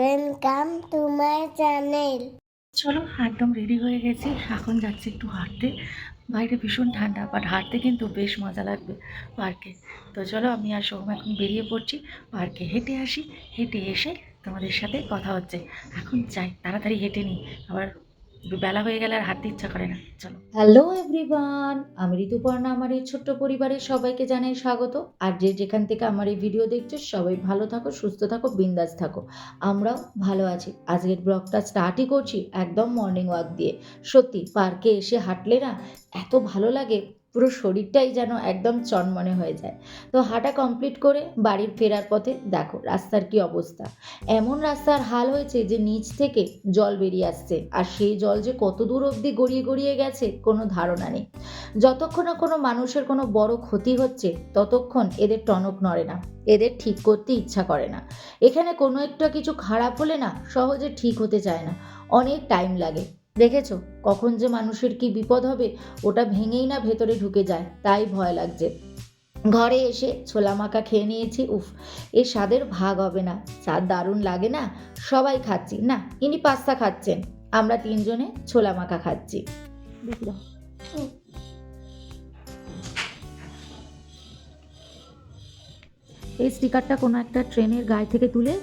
Welcome to my channel চলো, একদম ready হয়ে গেছি। এখন যাচ্ছি একটু হাঁটতে। বাইরে ভীষণ ঠান্ডা বাট হাঁটতে কিন্তু বেশ মজা লাগবে পার্কে তো চলো, আমি আর সোম এখন বেরিয়ে পড়ছি পার্কে হেঁটে আসি, হেঁটে এসে তোমাদের সাথে কথা হচ্ছে। এখন যাই, তাড়াতাড়ি হেঁটে নিই। আবার বেলা হয়ে গেলে আর হাঁটতে ইচ্ছা করে না। চলো। হ্যালো এভরিওয়ান আমি ঋতুপর্ণা, আমার এই ছোট্ট পরিবারের সবাইকে জানাই স্বাগত। আর যে যেখান থেকে আমার এই ভিডিও দেখছ, সবাই ভালো থাকো, সুস্থ থাকো, বিন্দাস থাকো। আমরাও ভালো আছি। আজকের ব্লগটা স্টার্টই করছি একদম মর্নিং ওয়াক দিয়ে। সত্যি পার্কে এসে হাঁটলে না এত ভালো লাগে। পুরো শরীরটাই যেন একদম চনমনে হয়ে যায়। তো হাঁটা কমপ্লিট করে বাড়ির ফেরার পথে দেখো রাস্তার কি অবস্থা। এমন রাস্তার হাল হয়েছে যে নিচ থেকে জল বেরিয়ে আসছে, আর সেই জল যে কত দূর অবধি গড়িয়ে গড়িয়ে গেছে কোনো ধারণা নেই। যতক্ষণ না কোনো মানুষের কোনো বড় ক্ষতি হচ্ছে, ততক্ষণ এদের টনক নড়ে না, এদের ঠিক করতে ইচ্ছা করে না। এখানে কোনো একটা কিছু খারাপ হলে না সহজে ঠিক হতে চায় না, অনেক টাইম লাগে। দেখেছ? কখন যে মানুষের কি বিপদ হবে, ওটা ভেঙেই না ভেতরে ঢুকে যায়, তাই ভয় লাগছে। ঘরে এসে ছোলা মাখা খেয়ে নিয়েছি, উফ এর স্বাদের ভাগ হবে না। স্বাদ দারুণ লাগে না? সবাই খাচ্ছি, না, ইনি পাস্তা খাচ্ছেন, আমরা তিনজনে ছোলা মাখা খাচ্ছি। এই স্টিকারটা কোনো একটা ট্রেনের গায়ে থেকে তুলে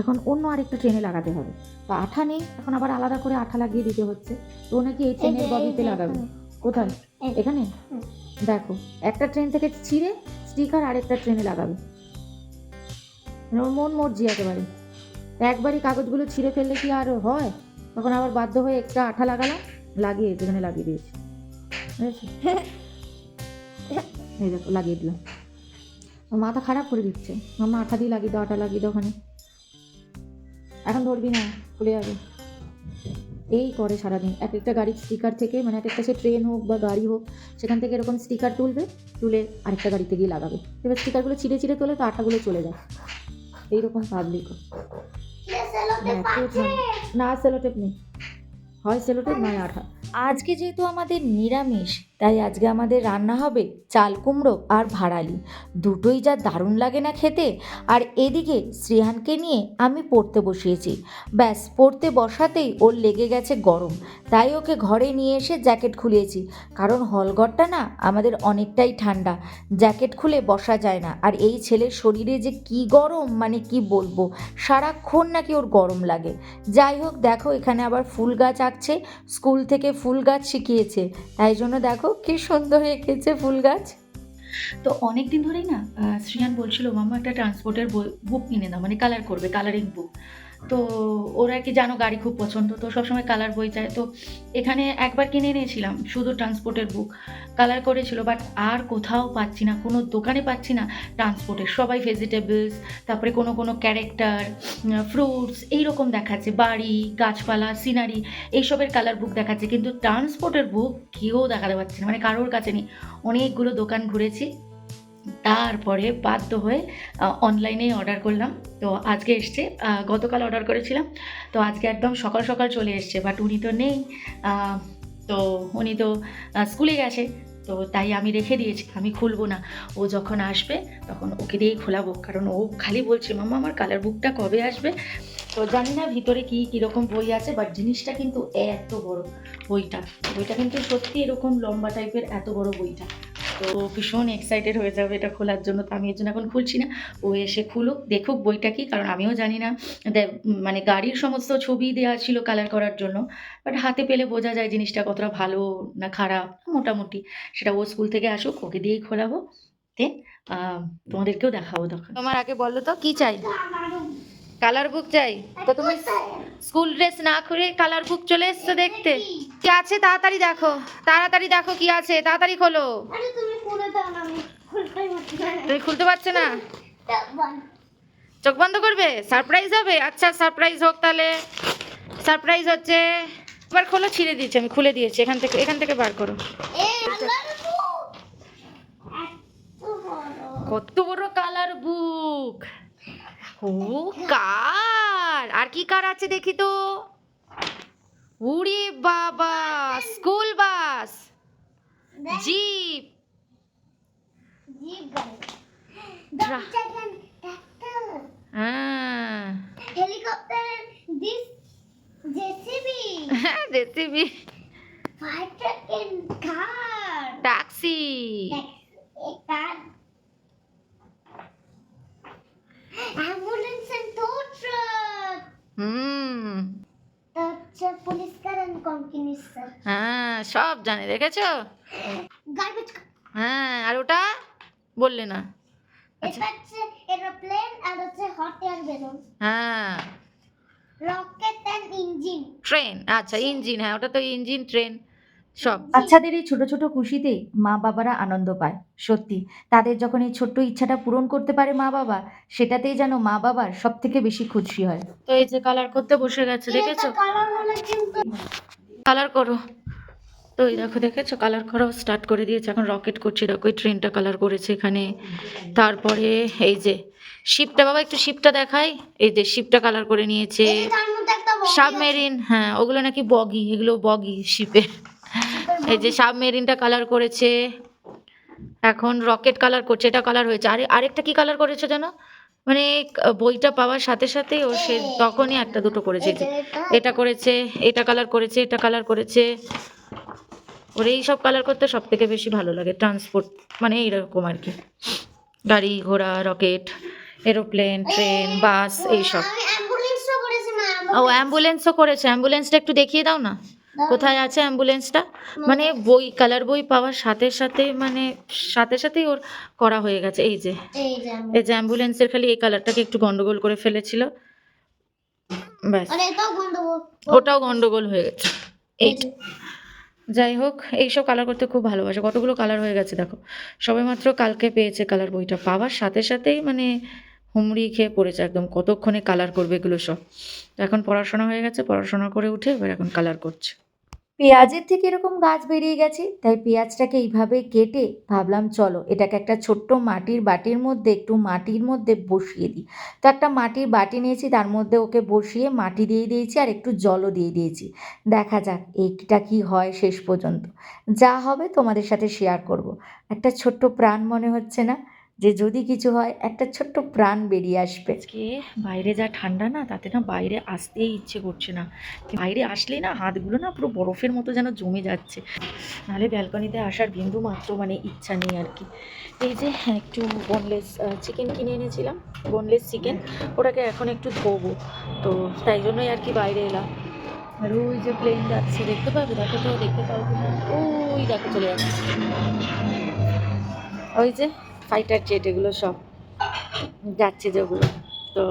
এখন অন্য আরেকটা ট্রেনে লাগাতে হবে। তো আঠা নেই এখন আবার আলাদা করে আঠা লাগিয়ে দিতে হচ্ছে। তো নাকি এই ট্রেনের বগিতে লাগাবে। কোথায়? এখানে? দেখো একটা ট্রেন থেকে ছিঁড়ে স্টিকার আরেকটা ট্রেনে লাগাবে। মানে ওর মন মর্জি একেবারে। একবারই কাগজগুলো ছিঁড়ে ফেললে কি আর হয়? তখন আবার বাধ্য হয়ে একটা আঠা লাগালাম লাগিয়ে যেখানে লাগিয়ে দিয়েছি। এই দেখো লাগিয়ে দিলাম। মাথা খারাপ করে দিচ্ছে। মামা আঠা দিয়ে লাগিয়ে দাও আঠা লাগিয়ে দাও ওখানে। এখন ধরবি না খুলে যাবে। এই করে সারাদিন। এক একটা গাড়ির স্টিকার থেকে মানে এক একটা সে ট্রেন হোক বা গাড়ি হোক সেখান থেকে এরকম স্টিকার তুলবে তুলে আরেকটা গাড়িতে গিয়ে লাগাবে। এবার স্টিকারগুলো ছিঁড়ে ছিঁড়ে তোলে তো আটাগুলো চলে যায়। এইরকম পাবলিক না সেলোটেপ নেই। হয় সেলোটেপ নয় আঠা। আজকে যেহেতু আমাদের নিরামিষ তাই আজকে আমাদের রান্না হবে চাল কুমড়ো আর ভাড়ালি। দুটোই যা দারুণ লাগে না খেতে। আর এদিকে শ্রেহানকে নিয়ে আমি পড়তে বসিয়েছি। ব্যাস, পড়তে বসাতেই ওর লেগে গেছে গরম। তাই ওকে ঘরে নিয়ে এসে জ্যাকেট খুলিয়েছি। কারণ হলঘরটা না আমাদের অনেকটাই ঠান্ডা। জ্যাকেট খুলে বসা যায় না। আর এই ছেলের শরীরে যে কি গরম মানে কি বলব? সারাক্ষণ নাকি ওর গরম লাগে। যাই হোক, দেখো এখানে আবার ফুল গাছ আঁকছে। স্কুল থেকে ফুল গাছ শিখিয়েছে। তাই জন্য দেখো কি সুন্দর এঁকেছে ফুল গাছ। তো অনেক দিন ধরেই না শ্রিয়ান বলছিল, মামা একটা ট্রান্সপোর্টের বুক কিনে দাও মানে কালার করবে কালারিং বুক তো ওরা কি জানো গাড়ি খুব পছন্দ? তো সবসময় কালার বই চায়। তো এখানে একবার কিনে এনেছিলাম, শুধু ট্রান্সপোর্টের বুক কালার করেছিল বাট আর কোথাও পাচ্ছি না, কোনো দোকানে পাচ্ছি না ট্রান্সপোর্টের সবাই ভেজিটেবলস তারপরে কোনো কোনো ক্যারেক্টার ফ্রুটস এইরকম দেখাচ্ছে। বাড়ি, গাছপালা সিনারি এইসবের কালার বুক দেখাচ্ছে। কিন্তু ট্রান্সপোর্টের বুক কেউ দেখাতে পাচ্ছে না মানে কারোর কাছে নেই। অনেকগুলো দোকান ঘুরেছি। তারপরে বাধ্য হয়ে অনলাইনে অর্ডার করলাম। তো আজকে এসছে গতকাল অর্ডার করেছিলাম। তো আজকে একদম সকাল সকাল চলে এসছে বাট উনি তো নেই। তো উনি তো স্কুলে গেছে। তো তাই আমি রেখে দিয়েছি, আমি খুলবো না। ও যখন আসবে, তখন ওকে দিয়েই খোলাবো। কারণ ও খালি বলছে মামা আমার কালার বুকটা কবে আসবে? তো জানি না ভিতরে কী, কীরকম বই আছে বাট জিনিসটা কিন্তু এত বড় বইটা। বইটা কিন্তু সত্যি এরকম লম্বা টাইপের এত বড় বইটা। তো ভীষণ এক্সাইটেড হয়ে যাবে এটা খোলার জন্য, তো আমি এর জন্য এখন খুলছি না। ও এসে খুলুক, দেখুক বইটা কি, কারণ আমিও জানি না। মানে গাড়ির সমস্ত ছবি দেওয়া ছিল কালার করার জন্য বাট হাতে পেলে বোঝা যায় জিনিসটা কতটা ভালো না খারাপ, মোটামুটি। সেটা ও স্কুল থেকে আসুক, ওকে দিয়েই খোলাবো। দেন তোমাদেরকেও দেখাবো তখন। তোমার আগে বলো তো, কি চাই? কালার বুক চাই তো তুমি স্কুল ড্রেস না করে কালার বুক চলে এসছো দেখতে। কি আছে? তাড়াতাড়ি দেখো। তাড়াতাড়ি দেখো কি আছে। তাড়াতাড়ি খোলো। তুমি খুলতে পারছ না? চোখ বন্ধ। করবে? সারপ্রাইজ হবে? আচ্ছা সারপ্রাইজ হোক তাহলে। সারপ্রাইজ হচ্ছে এবার খোলো ছিঁড়ে দিয়েছি আমি খুলে দিয়েছি। এখান থেকে এখান থেকে বার করো। কত বড় কালার বুক! ও কার আর কি কার আছে দেখি তো? উড়ি বাবা স্কুল বাস জিপ? হ্যাঁ taxi ambulance and tow truck হুম। হচ্ছে পুলিশ স্যার হ্যাঁ সব জানে দেখেছ? গার্বেজ হ্যাঁ আর ওটা? বললে না। আচ্ছা। এটা হচ্ছে এরোপ্লেন আর হচ্ছে হট এয়ার বেলুন হ্যাঁ। রকেট এন্ড ইঞ্জিন ট্রেন আচ্ছা ইঞ্জিন হ্যাঁ ওটা তো ইঞ্জিন ট্রেন সব। বাচ্চাদের এই ছোট ছোট খুশিতে মা বাবারা আনন্দ পায় সত্যি। তাদের যখন এই ছোট্ট ইচ্ছাটা পূরণ করতে পারে মা বাবা সেটাতেই যেন মা বাবার সব থেকে বেশি খুশি হয়। তো এই যে কালার করতে বসে গেছে দেখেছ? কালার করো। তো এই দেখো দেখেছ? কালার করা স্টার্ট করে দিয়েছে। এখন রকেট করছে। দেখো ওই ট্রেনটা কালার করেছে এখানে। তারপরে এই যে শিপটা বাবা একটু শিপটা দেখাই। এই যে শিপটা কালার করে নিয়েছে। এই সাবমেরিন হ্যাঁ ওগুলো নাকি বগি এগুলো বগি শিপে এই যে সাবমেরিনটা কালার করেছে এখন রকেট কালার করছে এটা কালার হয়েছে। আরে আরেকটা কি কালার করেছে জানো? মানে বইটা পাওয়ার সাথে সাথে ও সে তখনই একটা দুটো করেছে। এটা করেছে এটা কালার করেছে এটা কালার করেছে। ওর এই সব কালার করতে সব থেকে বেশি ভালো লাগে ট্রান্সপোর্ট মানে এইরকম আর কি। গাড়ি ঘোড়া রকেট এরোপ্লেন ট্রেন বাস এইসব। ও অ্যাম্বুলেন্সও করেছে অ্যাম্বুলেন্সটা একটু দেখিয়ে দাও না। কোথায় আছে অ্যাম্বুলেন্সটা? মানে বই কালার বই পাওয়ার সাথে সাথে মানে সাথে সাথেই ওর করা হয়ে গেছে। এই যে এই যে অ্যাম্বুলেন্সের খালি এই কালারটাকে একটু গন্ডগোল করে ফেলেছিল। ব্যাস। ওটাও গন্ডগোল হয়ে গেছে। এই যাই হোক এইসব কালার করতে খুব ভালোবাসে। কতগুলো কালার হয়ে গেছে দেখো। সবে মাত্র কালকে পেয়েছে কালার বইটা। পাওয়ার সাথে সাথেই মানে হুমড়ি খেয়ে পড়েছে একদম। কতক্ষণে কালার করবে এগুলো সব? এখন পড়াশোনা হয়ে গেছে, পড়াশোনা করে উঠে এবার এখন কালার করছে। পেঁয়াজের থেকে এরকম গাছ বেরিয়ে গেছে, তাই পেঁয়াজটাকে এইভাবে কেটে ভাবলাম চলো এটাকে একটা ছোট্ট মাটির বাটির মধ্যে, একটু মাটির মধ্যে বসিয়ে দিই। তো একটা মাটির বাটি নিয়েছি, তার মধ্যে ওকে বসিয়ে মাটি দিয়ে দিয়েছি আর একটু জলও দিয়ে দিয়েছি। দেখা যাক এইটা কি হয় শেষ পর্যন্ত। যা হবে তোমাদের সাথে শেয়ার করব। একটা ছোট্ট প্রাণ মনে হচ্ছে না? যে যদি কিছু হয়, একটা ছোট্ট প্রাণ বেরিয়ে আসবে। আজকে বাইরে যা ঠান্ডা না, তাতে না বাইরে আসতেই ইচ্ছে করছে না। বাইরে আসলেই না হাতগুলো না পুরো বরফের মতো যেন জমে যাচ্ছে। নাহলে ব্যালকনিতে আসার বিন্দু মাত্র মানে ইচ্ছা নেই আর কি। এই যে একটু বোনলেস চিকেন কিনে এনেছিলাম বোনলেস চিকেন ওটাকে এখন একটু ধোবো। তো তাই জন্যই আর কি বাইরে এলাম। আর ওই যে প্লেন যাচ্ছে, দেখতে পাবে? দেখো তো, দেখতে পাবে ওই দেখো চলে যাচ্ছে। ওই যে ফাইটার জেট এগুলো সব যাচ্ছে যেগুলো। তো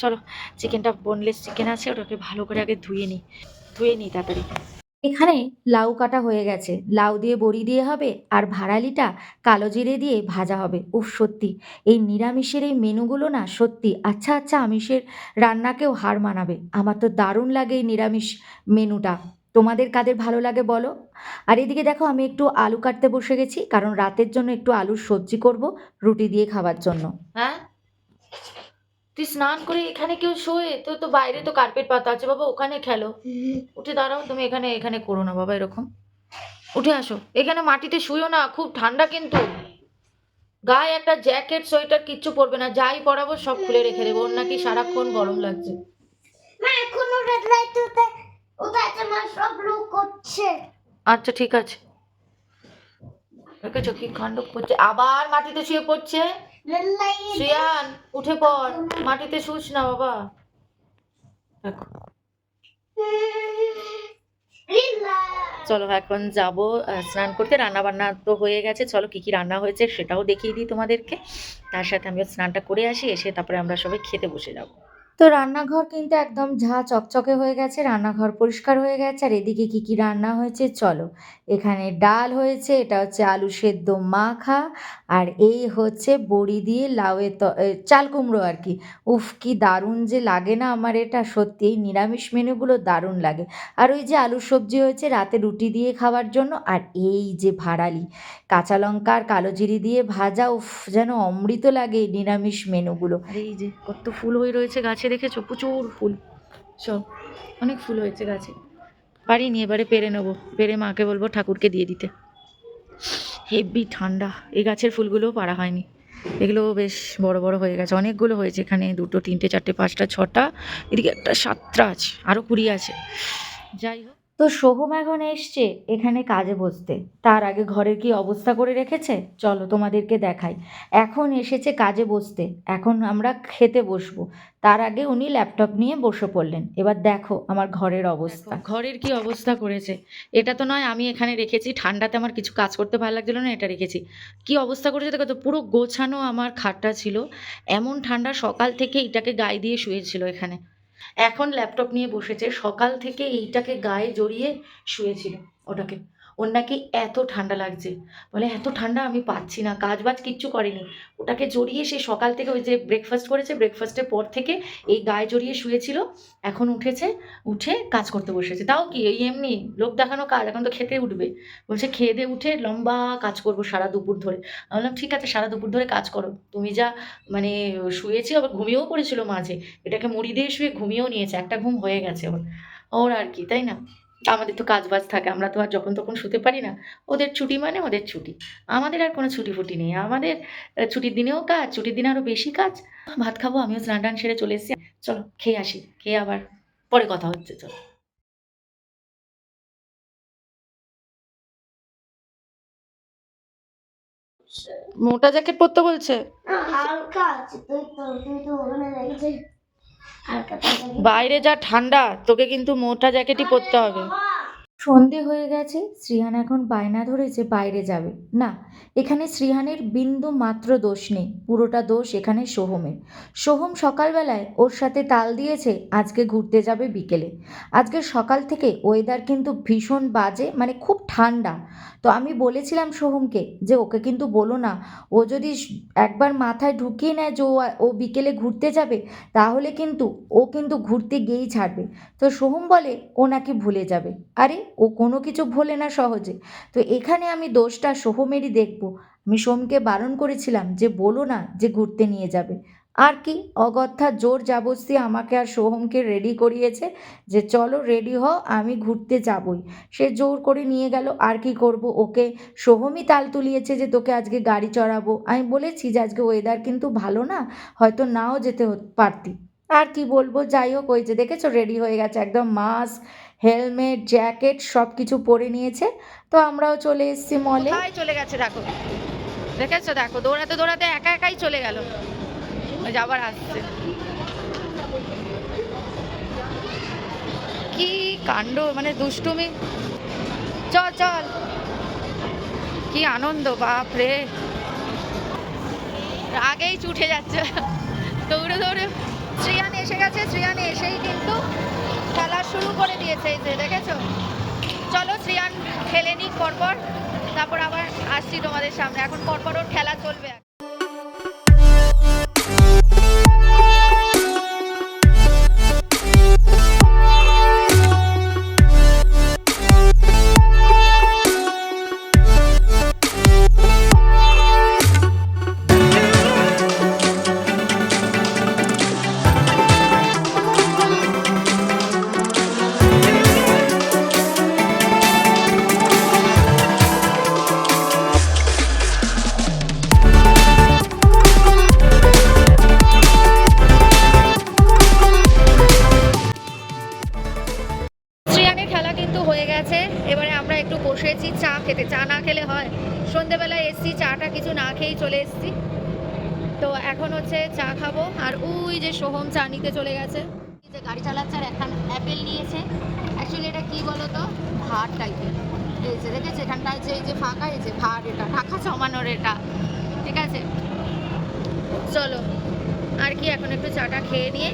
চলো চিকেনটা বোনলেস চিকেন আছে, ওটাকে ভালো করে আগে ধুয়ে নিই ধুয়ে নিই তাড়াতাড়ি। এখানে লাউ কাটা হয়ে গেছে। লাউ দিয়ে বড়ি দিয়ে হবে, আর ভাড়ালিটা কালো জিরে দিয়ে ভাজা হবে। উফ, সত্যি। এই নিরামিষের এই মেনুগুলো না, সত্যি। আচ্ছা আচ্ছা আমিষের রান্নাকেও হার মানাবে। আমার তো দারুণ লাগে এই নিরামিষ মেনুটা। তোমাদের কাদের ভালো লাগে বলো? আর এদিকে দেখো আমি একটু আলু কাটতে বসে গেছি কারণ রাতের জন্য একটু আলুর সবজি করব রুটি দিয়ে খাওয়ার জন্য। হ্যাঁ? তুই স্নান করে এখানে কেউ শোয়ে? তো তো বাইরে তো কার্পেট পাতা আছে বাবা ওখানে খেলো। উঠে দাঁড়াও তুমি এখানে এখানে করো না বাবা এরকম। উঠে আসো। এখানে মাটিতে শুয়েও না খুব ঠান্ডা কিন্তু। গায়ে একটা জ্যাকেট সোয়েটার কিচ্ছু পরবে না যাই পরাবো সব খুলে রেখে দেবো ওর নাকি সারাক্ষণ গরম লাগছে। আচ্ছা ঠিক আছে। দেখেছ কি কাণ্ড করছে? আবার মাটিতে শুয়ে পড়ছে? শ্রেয়ান উঠে পড়। মাটিতে শুস না বাবা। দেখো। চলো এখন যাব স্নান করতে। রান্না বান্না তো হয়ে গেছে। চলো কি কি রান্না হয়েছে সেটাও দেখিয়ে দিই তোমাদেরকে। তার সাথে আমিও স্নানটা করে আসি এসে তারপরে আমরা সবাই খেতে বসে যাব। তো রান্নাঘর কিন্তু একদম ঝা চকচকে হয়ে গেছে, রান্নাঘর পরিষ্কার হয়ে গেছে। আর এদিকে কী কী রান্না হয়েছে? চলো। এখানে ডাল হয়েছে, এটা হচ্ছে আলু সেদ্ধ মাখা, আর এই হচ্ছে বড়ি দিয়ে লাউয়ের চাল কুমড়ো আর কি। উফ, কি দারুণ যে লাগে না আমার এটা, সত্যি এই নিরামিষ মেনুগুলো দারুণ লাগে। আর ওই যে আলুর সবজি হয়েছে রাতে রুটি দিয়ে খাওয়ার জন্য, আর এই যে ভাড়ালি, কাঁচা লঙ্কা আর কালো জিরি দিয়ে ভাজা, উফ, যেন অমৃত লাগে এই নিরামিষ মেনুগুলো। এই যে কত ফুল হয়ে রয়েছে গাছে। দেখেছ? প্রচুর ফুল। সব। অনেক ফুল হয়েছে গাছে। পারিনি এবারে পেরে নেব। পেরে মাকে বলব ঠাকুরকে দিয়ে দিতে। হেভি ঠান্ডা। এই গাছের ফুলগুলোও পারা হয়নি। এগুলো বেশ বড় বড় হয়ে গেছে। অনেকগুলো হয়েছে এখানে। দুটো তিনটে চারটে পাঁচটা ছটা। এদিকে একটা সাতটা আছে। আরও কুড়ি আছে। যাই হোক। তো সোহম এখন এসছে এখানে কাজে বসতে। তার আগে ঘরের কি অবস্থা করে রেখেছে? চলো তোমাদেরকে দেখাই। এখন এসেছে কাজে বসতে। এখন আমরা খেতে বসবো। তার আগে উনি ল্যাপটপ নিয়ে বসে পড়লেন। এবার দেখো আমার ঘরের অবস্থা। ঘরের কি অবস্থা করেছে? এটা তো নয় আমি এখানে রেখেছি। ঠান্ডাতে আমার কিছু কাজ করতে ভালো লাগছিল না এটা রেখেছি। কি অবস্থা করেছে দেখো তো পুরো গোছানো আমার খাটটা ছিল। এমন ঠান্ডা সকাল থেকে এটাকে গায়ে দিয়ে শুয়েছিল এখানে। এখন ল্যাপটপ নিয়ে বসেছে সকাল থেকে এইটাকে গায়ে জড়িয়ে শুয়েছিল ওটাকে। ওর নাকি এত ঠান্ডা লাগছে। বলে, এত ঠান্ডা, আমি পাচ্ছি না কাজ বাজ কিচ্ছু করেনি। ওটাকে জড়িয়ে সে সকাল থেকে ওই যে ব্রেকফাস্ট করেছে ব্রেকফাস্টের পর থেকে এই গায়ে জড়িয়ে শুয়েছিল। এখন উঠেছে, উঠে কাজ করতে বসেছে। তাও কি, এই এমনি লোক দেখানো কাজ, এখন তো খেতে উঠবে। বলছে, খেয়ে দিয়ে উঠে লম্বা কাজ করব সারা দুপুর ধরে। আমি বললাম, ঠিক আছে, সারা দুপুর ধরে কাজ করো। তুমি যা মানে শুয়েছি, আবার ঘুমিয়েও পড়েছিল মাঝে। এটাকে মুড়ি দিয়ে শুয়ে ঘুমিয়েও নিয়েছে, একটা ঘুম হয়ে গেছে ওর ওর আর কি, তাই না? আমাদের তো কাজ বাজ থাকে আমরা তো আর যখন তখন শুতে পারি না। ওদের ছুটি মানে ওদের ছুটি। আমাদের আর কোনো ছুটি ফুটি নেই। আমাদের ছুটির দিনেও কাজ ছুটির দিনে আরও বেশি কাজ। ভাত খাব আমিও স্নান টান সেরে চলে এসেছি। চলো খেয়ে আসি খেয়ে আবার পরে কথা হচ্ছে চলো। মোটা জ্যাকেট পরতে বলছে? হালকা আছে তুই তো তুই তো ওখানে রেখেছিস বাইরে যা ঠান্ডা তোকে কিন্তু মোটা জ্যাকেটই পরতে হবে। সন্ধে হয়ে গেছে শ্রীহান এখন বায়না ধরেছে বাইরে যাবে। না, এখানে শ্রীহানের বিন্দু মাত্র দোষ নেই, পুরোটা দোষ এখানে সোহমের। সোহম সকালবেলায় ওর সাথে তাল দিয়েছে, আজকে ঘুরতে যাবে বিকেলে। আজকে সকাল থেকে ওয়েদার কিন্তু ভীষণ বাজে মানে খুব ঠান্ডা। তো আমি বলেছিলাম সোহমকে যে ওকে কিন্তু বলো না, ও যদি একবার মাথায় ঢুকিয়ে নেয় যে ও বিকেলে ঘুরতে যাবে, তাহলে কিন্তু ও কিন্তু ঘুরতে গিয়েই ছাড়বে। তো সোহম বলে, ও নাকি ভুলে যাবে। আরে ও কোনো কিছু ভোলে না সহজে। তো এখানে আমি দোষটা সোহমেরই দেখব। আমি সোমকে বারণ করেছিলাম যে, বলো না যে ঘুরতে নিয়ে যাবে। আর কি? অগত্যা জোর জাবস্তি আমাকে আর সোহমকে রেডি করিয়েছে যে, চলো রেডি হও, আমি ঘুরতে যাবই। সে জোর করে নিয়ে গেল। আর কি করব? ওকে সোহমই তাল তুলিয়েছে যে, তোকে আজকে গাড়ি চড়াবো। আমি বলেছি যে, আজকে ওয়েদার কিন্তু ভালো না, হয়তো নাও যেতে পারতি। আর কি বলব? যাই হোক, ওই যে দেখেছ রেডি হয়ে গেছে। একদম মাস্ক হেলমেট, জ্যাকেট সব কিছু পরে নিয়েছে। তো আমরাও চলে এসেছি মলে চলে গেছে দেখো। দেখেছ দেখো, দৌড়াতে দৌড়াতে একা একাই চলে গেল। যাবার আসছে। কি কাণ্ড মানে দুষ্টুমি। চল চল। কি আনন্দ, বাপ রে। আগেই উঠে যাচ্ছে। দৌড়ে দৌড়ে। শ্রিয়ান এসে গেছে, শ্রিয়ান এসেই কিন্তু খেলা শুরু করে দিয়েছে এই যে, দেখেছ? চলো শ্রিয়ান খেলে নিক পরপর, তারপর আবার আসছি তোমাদের সামনে। এখন পরপর ওর খেলা চলবে। বসেছি, চা খেতে। চা না খেলে হয়। সন্ধেবেলায় এসছি, চাটা কিছু না খেয়েই চলে এসছি। তো এখন হচ্ছে চা খাব। আর ওই যে সোহম চা নিতে চলে গেছে। যে গাড়ি চালাচ্ছে আর এখন অ্যাপেল নিয়েছে। অ্যাকচুয়ালি এটা কী বলো তো ভাত টাইপের এই যে দেখেছে? এখানটায় যে, এই যে ফাঁকা, এই যে ভাত এটা। টাকা জমানোর এটা। ঠিক আছে? চলো। আর কি, এখন একটু চাটা খেয়ে নিয়ে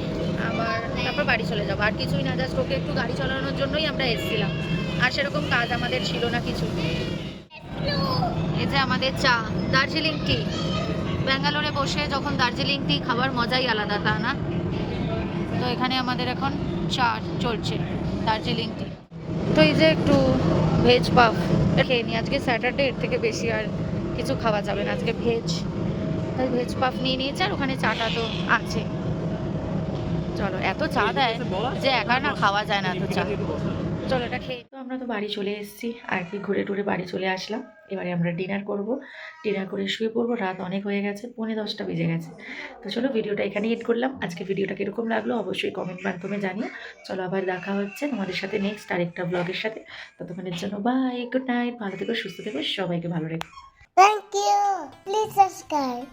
আবার তারপর বাড়ি চলে যাব। আর কিছুই না জাস্ট ওকে একটু গাড়ি চালানোর জন্যই আমরা এসেছিলাম। আর সেরকম কাজ আমাদের ছিল না কিছু। এই যে আমাদের চা। দার্জিলিং টি ব্যাঙ্গালোরে বসে যখন দার্জিলিং টি খাবার মজাই আলাদা তা না? তো এখানে আমাদের এখন চা চলছে দার্জিলিং টি তো এই যে একটু ভেজ পাফ খেয়ে নিই আজকে স্যাটারডে এর থেকে বেশি আর কিছু খাওয়া যাবে না। আজকে ভেজ তাই ভেজ পাফ নিয়ে নিয়েছে আর ওখানে চাটা তো আছে। চলো এত চা দেয় যে একা না খাওয়া যায় না এত চা। চলো এটা খেয়ে তো আমরা তো বাড়ি চলে এসেছি আর কি ঘুরে টুরে বাড়ি চলে আসলাম। এবারে আমরা ডিনার করব। ডিনার করে শুয়ে পড়ব রাত অনেক হয়ে গেছে পৌনে দশটা বেজে গেছে। তো চলো ভিডিওটা এখানে এড করলাম। আজকে ভিডিওটা কীরকম লাগল অবশ্যই কমেন্ট মাধ্যমে জানিও। চলো আবার দেখা হচ্ছে তোমাদের সাথে নেক্সট আরেকটা ব্লগের সাথে। ততক্ষণের জন্য বাই গুড নাইট ভালো থেকো সুস্থ থেকো সবাইকে ভালো রেখো। Thank you. Please subscribe.